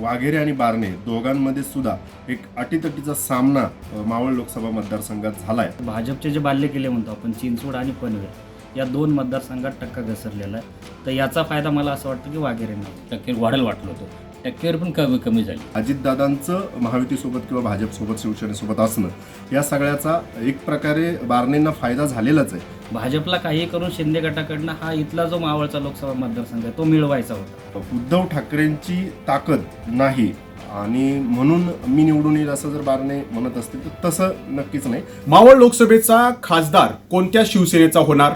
वाघेरे आणि बारणे दोघांमध्ये सुद्धा एक अटीतटीचा सामना मावळ लोकसभा मतदारसंघात झालाय. भाजपचे जे बाल्य केले म्हणतो आपण चिंचवड आणि पनवेल या दोन मतदारसंघात टक्का घसरलेला आहे. तर याचा फायदा मला असं वाटतं की वाघेरेंना. टक्केवर वाढेल वाटलं होतं. टक्केवर पण कमी कमी झाली. अजितदादांचं महायुतीसोबत किंवा भाजपसोबत शिवसेनेसोबत असणं या सगळ्याचा एक प्रकारे बारणेंना फायदा झालेलाच आहे. भाजपला काही करून शिंदे गटाकडनं हा इथला जो मावळचा लोकसभा मतदारसंघ आहे तो मिळवायचा होता. उद्धव ठाकरेंची ताकद नाही आणि म्हणून मी निवडून येईल असं जर बारणे म्हणत असतील तर तसं नक्कीच नाही. मावळ लोकसभेचा खासदार कोणत्या शिवसेनेचा होणार?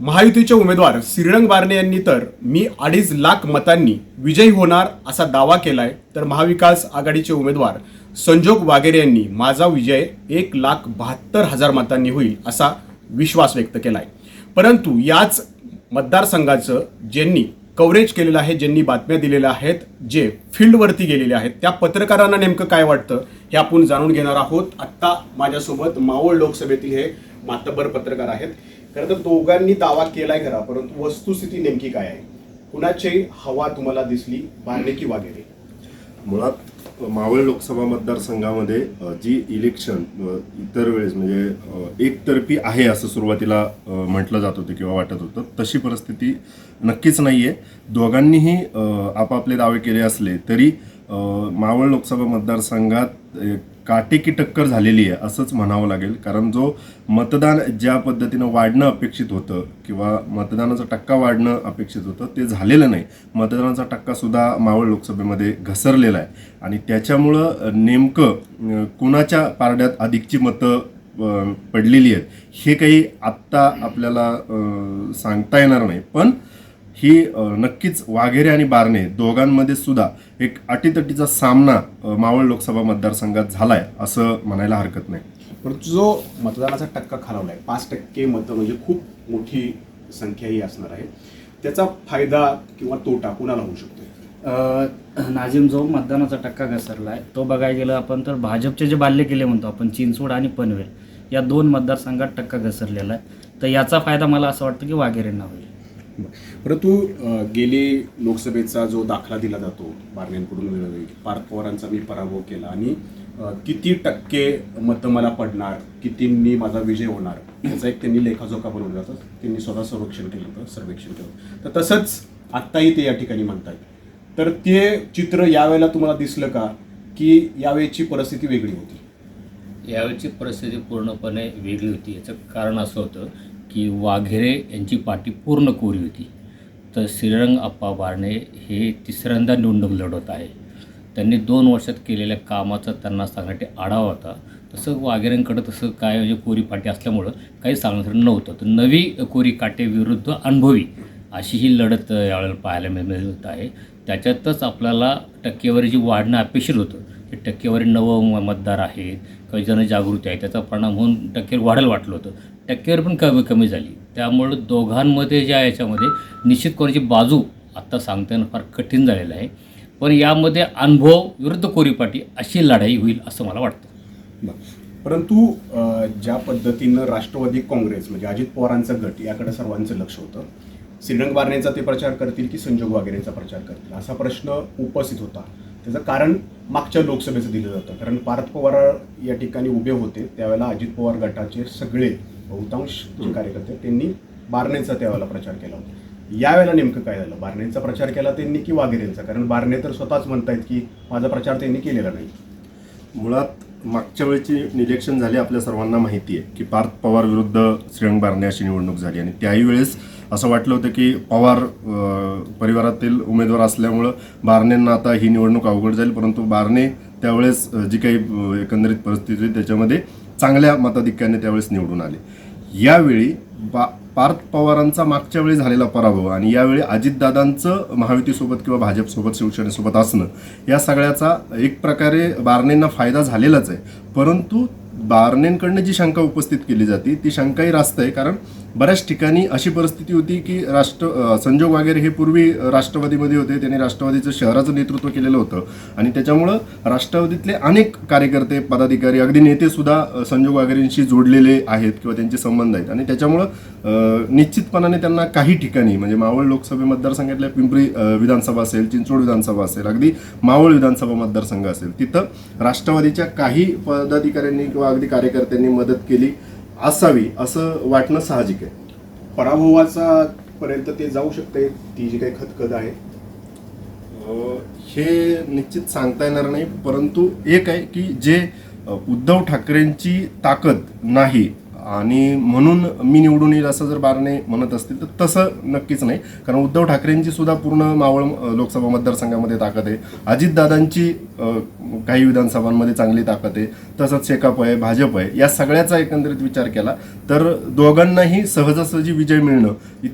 महायुतीचे उमेदवार श्रीरंग बारणे यांनी तर मी अडीच लाख मतांनी विजयी होणार असा दावा केलाय. तर महाविकास आघाडीचे उमेदवार संजोग वागेरे यांनी माझा विजय एक लाख बहात्तर हजार मतांनी होईल असा विश्वास व्यक्त केलाय. परंतु याच मतदारसंघाचं ज्यांनी कव्हरेज केलेलं आहे ज्यांनी बातम्या दिलेल्या आहेत जे फील्डवरती गेलेले आहेत त्या पत्रकारांना नेमकं काय वाटतं हे आपण जाणून घेणार आहोत. आत्ता माझ्यासोबत मावळ लोकसभेतील हे मातब्बर पत्रकार आहेत. खरं तर दोघांनी दावा केलाय खरा परंतु वस्तुस्थिती नेमकी काय आहे? कुणाची हवा तुम्हाला दिसली बारणे की वागेरे मुळात मावळ लोकसभा मतदारसंघामध्ये जी इलेक्शन इतर वेळेस म्हणजे एकतर्फी आहे असं सुरुवातीला म्हटलं जात होतं किंवा वाटत होतं तशी परिस्थिती नक्कीच नाही आहे दोघांनीही आपापले दावे केले असले तरी मावळ लोकसभा मतदारसंघात काटेकी टक्कर झालेली आहे असंच म्हणावं लागेल. कारण जो मतदान ज्या पद्धतीनं वाढणं अपेक्षित होतं किंवा मतदानाचा टक्का वाढणं अपेक्षित होतं ते झालेलं नाही. मतदानाचा टक्कासुद्धा मावळ लोकसभेमध्ये घसरलेला आहे. आणि त्याच्यामुळं नेमकं कुणाच्या पारड्यात अधिकची मतं पडलेली आहेत हे काही आत्ता आपल्याला सांगता येणार नाही. पण ही नक्कीच वाघेरे आणि बारणे दोघांमध्ये सुद्धा एक अटीतटीचा सामना मावळ लोकसभा मतदारसंघात झालाय असं म्हणायला हरकत नाही. परंतु जो मतदानाचा टक्का खालावलाय पाच टक्के मतं म्हणजे खूप मोठी संख्या ही असणार आहे. त्याचा फायदा किंवा तोटा कुणाला होऊ शकतो? अ, नाझीम जो मतदानाचा टक्का घसरला आहे तो बघायला गेलं आपण तर भाजपचे जे बाल्य केले म्हणतो आपण चिंचवड आणि पनवेल या दोन मतदारसंघात टक्का घसरलेला आहे. तर याचा फायदा मला असं वाटतं की वाघेरेंना होईल. परंतु गेले गेली लोकसभेचा जो दाखला दिला जातो बारण्यांकडून वेळोवेळी पार्थ पवारांचा मी पराभव केला आणि किती टक्के मतं मला पडणार कितींनी माझा विजय होणार याचा एक त्यांनी लेखाजोखा बनवला जातो त्यांनी स्वतः संरक्षण केलं होतं सर्वेक्षण केलं होतं. तर तसंच आत्ताही ते या ठिकाणी म्हणतात तर ते चित्र यावेळेला तुम्हाला दिसलं का की यावेळेची परिस्थिती वेगळी होती? यावेळची परिस्थिती पूर्णपणे वेगळी होती. याचं कारण असं होतं की वाघेरे यांची पाठी पूर्ण कोरी होती. तर श्रीरंग अप्पा बारणे हे तिसऱ्यांदा निवडणूक लढवत आहे. त्यांनी दोन वर्षात केलेल्या कामाचा त्यांना सांगण्यासाठी आढावा होता. तसं वाघेरेंकडं तसं काय म्हणजे कोरी पाठी असल्यामुळं काही सांगण्यासाठी नव्हतं. तर नवी कोरी काटे विरुद्ध अनुभवी अशी ही लढत यावेळेला पाहायला मिळत आहे. त्याच्यातच आपल्याला टक्केवारी जी वाढणं अपेक्षित होतं. ते टक्केवारी नवं मतदार आहेत जनजागृती आहे. त्याचा परिणाम होऊन टक्केवर वाढायला वाटलं होतं. टक्केवर पण कमी कमी झाली. त्यामुळं दोघांमध्ये ज्या याच्यामध्ये निश्चित कोणाची बाजू आत्ता सांगता येणं फार कठीण झालेलं आहे. पण यामध्ये अनुभव विरुद्ध कोरीपाटी अशी लढाई होईल असं मला वाटतं. परंतु ज्या पद्धतीनं राष्ट्रवादी काँग्रेस म्हणजे अजित पवारांचा गट याकडे सर्वांचं लक्ष होतं. श्रीरंग बारणेचा ते प्रचार करतील की संजोग वागेरेंचा प्रचार करतील? असा प्रश्न उपस्थित होता. त्याचं कारण मागच्या लोकसभेचं दिलं जातं. कारण पार्थ पवार या ठिकाणी उभे होते. त्यावेळेला अजित पवार गटाचे सगळे बहुतांश कार्यकर्ते त्यांनी बारणेचा त्यावेळेला प्रचार केला होता. यावेळेला नेमकं काय झालं? बारणेंचा प्रचार केला त्यांनी की वाघेरेंचा कारण बारणे तर स्वतःच म्हणतायत की माझा प्रचार त्यांनी केलेला नाही. मुळात मागच्या वेळची इलेक्शन झाले आपल्या सर्वांना माहिती आहे की पार्थ पवार विरुद्ध श्रीरंग बारणे अशी निवडणूक झाली आणि त्याही वेळेस असं वाटलं होतं की पवार परिवारातील उमेदवार असल्यामुळं बारणेंना आता ही निवडणूक अवघड जाईल परंतु बारणे त्यावेळेस जी काही एकंदरीत परिस्थिती होती त्याच्यामध्ये चांगल्या मताधिक्याने त्यावेळेस निवडून आले. यावेळी बा पार्थ पवारांचा मागच्या वेळी झालेला पराभव आणि यावेळी अजितदादांचं महायुतीसोबत किंवा भाजपसोबत शिवसेनेसोबत असणं या सगळ्याचा एक प्रकारे बारणेंना फायदा झालेलाच आहे. परंतु बारणेंकडनं जी शंका उपस्थित केली जाते ती शंकाही रास्त आहे. कारण बऱ्याच ठिकाणी अशी परिस्थिती होती की राष्ट्र संजोग वगैरे हे पूर्वी राष्ट्रवादीमध्ये होते. त्यांनी राष्ट्रवादीचं शहराचं नेतृत्व केलेलं होतं. आणि त्याच्यामुळं राष्ट्रवादीतले अनेक कार्यकर्ते पदाधिकारी अगदी नेतेसुद्धा संजोग वगैरेंशी जोडलेले आहेत किंवा त्यांचे संबंध आहेत. आणि त्याच्यामुळं निश्चितपणाने त्यांना काही ठिकाणी म्हणजे मावळ लोकसभा मतदारसंघातल्या पिंपरी विधानसभा असेल चिंचवड विधानसभा असेल अगदी मावळ विधानसभा मतदारसंघ असेल तिथं राष्ट्रवादीच्या काही पदाधिकाऱ्यांनी किंवा अगदी कार्यकर्त्यांनी मदत केली असावी असं वाटणं साहजिक आहे. पराभवाचा पर्यंत ते जाऊ शकते ती जी काही खतखत आहे. अ, हे निश्चित सांगता येणार नाही परंतु एक आहे की जे उद्धव ठाकरेंची ताकद नाही आणि म्हणून मी निवडून येईल असं जर बारणे म्हणत असतील तर तसं नक्कीच नाही. कारण उद्धव ठाकरेंची सुद्धा पूर्ण मावळ लोकसभा मतदारसंघामध्ये ताकद आहे. अजितदादांची काही विधानसभांमध्ये चांगली ताकद आहे. तसंच शेकाप आहे भाजप आहे या सगळ्याचा एकंदरीत विचार केला तर दोघांनाही सहजासहजी विजय मिळणं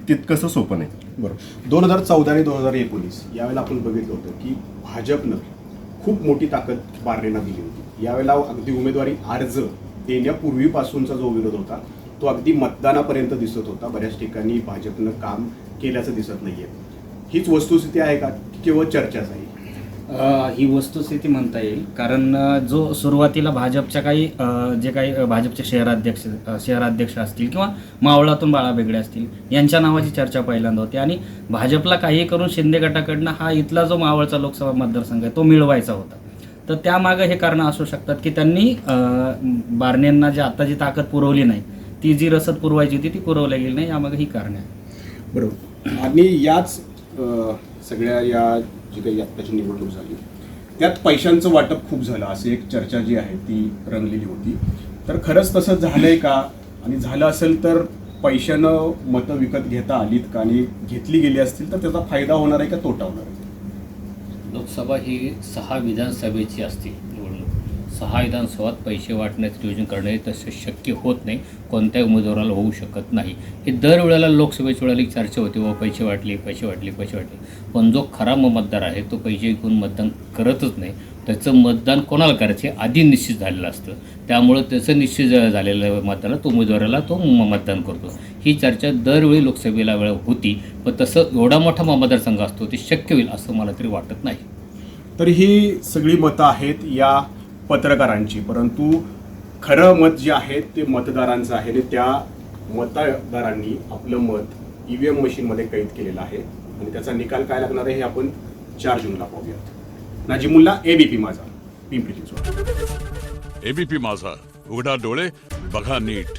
तितकंसं सोपं नाही. बरोबर दोन हजार चौदा आणि दोन हजार एकोणीस यावेळेला आपण बघितलं होतं की भाजपनं खूप मोठी ताकद बारणेंना दिली होती. यावेळेला अगदी उमेदवारी अर्ज देण्यापूर्वीपासूनचा जो विरोध होता तो अगदी मतदानापर्यंत दिसत होता. बऱ्याच ठिकाणी भाजपनं काम केल्याचं दिसत नाहीये. हीच वस्तुस्थिती आहे का केवळ चर्चाच आहे? ही वस्तुस्थिती म्हणता येईल. कारण जो सुरुवातीला भाजपच्या काही जे काही भाजपचे शहराध्यक्ष शहराध्यक्ष असतील किंवा मावळातून बाळा बेगडे असतील यांच्या नावाची चर्चा पहिल्यांदा होती. आणि भाजपला काही करून शिंदे गटाकडनं हा इथला जो मावळचा लोकसभा मतदारसंघ आहे तो मिळवायचा होता. तर त्यामागं हे कारणं असू शकतात की त्यांनी बारण्यांना जे जी आता जी ताकद पुरवली नाही ती जी रसद पुरवायची होती ती पुरवल्या गेली नाही यामागे ही कारणं आहे. बरोबर. आणि याच सगळ्या या जी काही आत्ताची निवडणूक झाली त्यात पैशांचं वाटप खूप झालं. अशी एक चर्चा जी आहे ती रंगलेली होती. तर खरंच तसं झालंय का? आणि झालं असेल तर पैशानं मतं विकत घेता आलीत का? आणि घेतली गेली असतील तर त्याचा फायदा होणार आहे का? तोटा होणार आहे? लोकसभा ही सहा विधानसभेची असते सहा विधानसभात पैसे वाटण्याचं नियोजन करणे तसं शक्य होत नाही. कोणत्याही उमेदवाराला होऊ शकत नाही. हे दरवेळेला लोकसभेच्या वेळेला एक चर्चा होते व पैसे वाटले पैसे वाटले पैसे वाटले. पण जो खरा मतदार आहे तो पैसे विकून मतदान करतच नाही. त्याचं मतदान कोणाला करायचे आधी निश्चित झालेलं असतं. त्यामुळं त्याचं निश्चित झालेलं मतदाराला तो उमेदवाराला तो मतदान करतो. ही चर्चा दरवेळी लोकसभेला वेळा होती पण तसं एवढा मोठा मतदारसंघ असतो ते शक्य होईल असं मला तरी वाटत नाही. तर ही सगळी मतं आहेत या पत्रकारांची. परंतु खरं मत जे आहे ते मतदारांचं आहे आणि त्या मतदारांनी आपलं मत ई व्ही एम मशीनमध्ये कैद केलेलं आहे. आणि त्याचा निकाल काय लागणार आहे हे आपण चार जूनला पाहूयात. नाजिमुल्ला एबीपी माझा. पिंपरी चिंचवड. एबीपी माझा. उघडा डोळे बघा नीट.